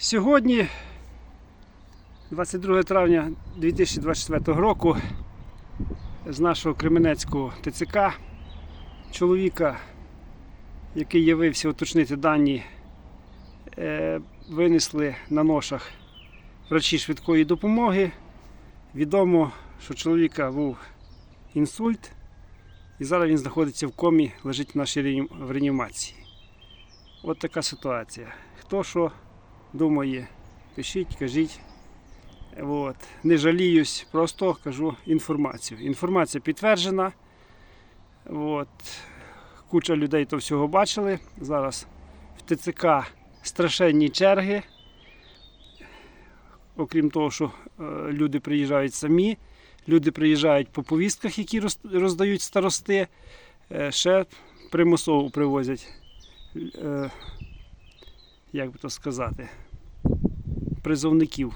Сьогодні, 22 травня 2024 року, з нашого Кременецького ТЦК чоловіка, який явився уточнити дані, е, винесли на ношах врачі швидкої допомоги. Відомо, що чоловіка був інсульт, і зараз він знаходиться в комі, лежить в нашій реанімації. От така ситуація. Хто що думає, пишіть, кажіть. От. Не жаліюсь, просто кажу інформацію. Інформація підтверджена. От. Куча людей то всього бачили. Зараз в ТЦК страшенні черги. Окрім того, що е, люди приїжджають самі, люди приїжджають по повістках, які роздають старости, е, ще примусово привозять. Як би то сказати, призовників